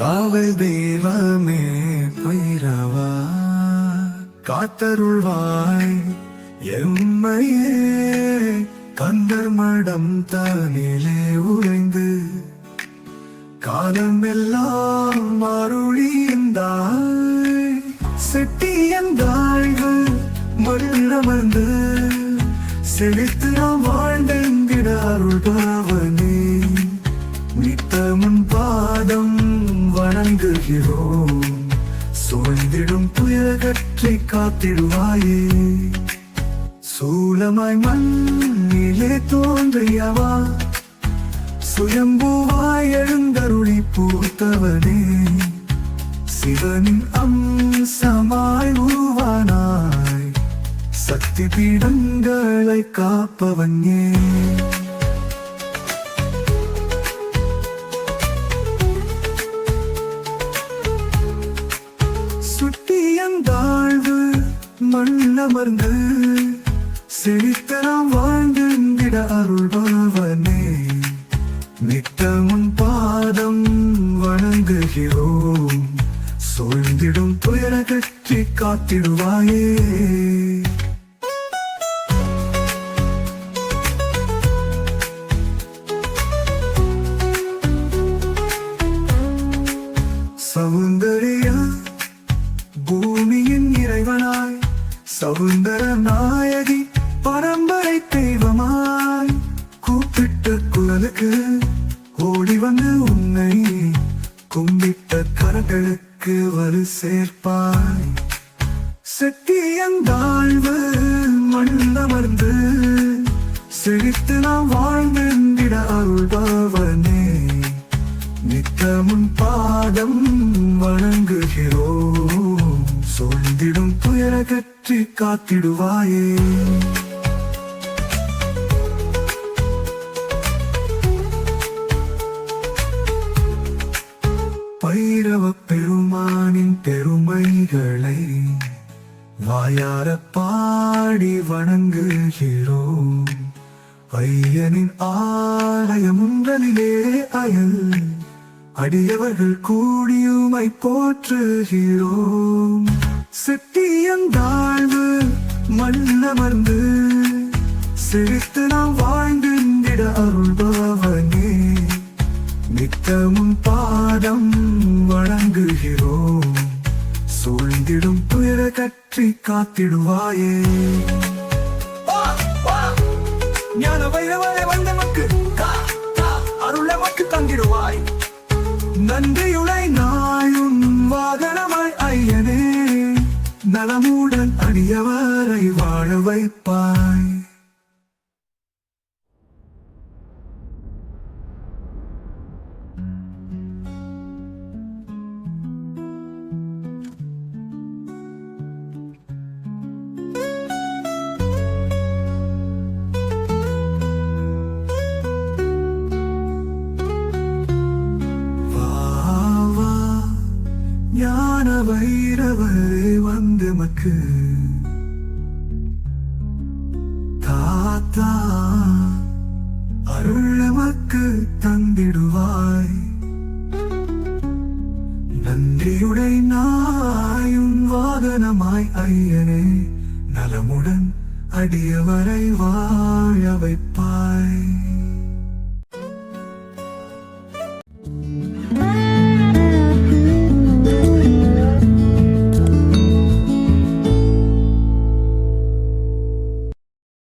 காவல் தெய்வமே பைரவா காத்தருள்வாய். எம்மையே கந்தர் மடம் தனிலே உறைந்து. காலமெல்லாம் அருளியந்தாய் செட்டியந்தாள்கள் மருளமர்ந்து செழித்து நாம் வாழ்ந்தெங்கிட அருள் பாவனே. நித்தமுன் பாதம் வணங்குகிறோம் சுழ்ந்திடும் துயரகற்றி காத்திடுவாயே. சூளமாய் மண்ணிலே தோன்றியவா? சுயம்புவாய் எழுந்தருளி பூத்தவனே. சிவனின் அம்சமாய் உருவானாய். சக்தி பீடங்களை காப்பவன் ஏன் மண் அமர்ந்து நாம் வாழ்ந்திட அருள்பவனே நித்தமுன் பாதம் வணங்குகிறோம். சூழ்ந்திடும் துயரகற்றி காத்திடுவாயே. சௌந்தர்யா பூமியின் இறைவனாய் சவுந்தர நாயகி பரம்பரை தெய்வமாய் கூப்பிட்ட குரலுக்கு ஓடி வந்து உன்னை கும்பிட்ட கரங்களுக்கு வலு சேர்ப்பாய். செட்டியந்தாழ்வு மண்ணமர்ந்து செழித்து நாம் வாழ்ந்திட அருள்பவனே. நித்தமுன் பாதம் வணங்குகிறோம். சொல்திடும் துயரகற்றி காத்திடுவாயே. பைரவ பெருமானின் பெருமைகளை வாயார பாடி வணங்குகிறோம். ஐயனின் ஆலயமுன்றலிலே அயல் அடியவர்கள் கூடியுமை போற்றுகிறோம். செட்டியந்தாழ்வு மண்ணமர்ந்து சிரித்து நாம் வாழ்ந்திட அருள்பவனே. நித்தமும் பாதம் வழங்குகிறோம் சூழ்ந்திடும் துயர கற்றி காத்திடுவாயே. ஞான வைரவரை வந்தவர்க்கு அருளமக்கு தங்கிடுவாய். நன்றியுள்ள நலமுடன் வாழ வைப்பாய். ஞான வைரவரே வந்து மக்கு. தாத்தா அருள் நமக்கு தந்திடுவாய். நன்றியுடை நாயும் வாகனமாய் ஐயனே நலமுடன் அடியவரை வாழ வைப்பாய்.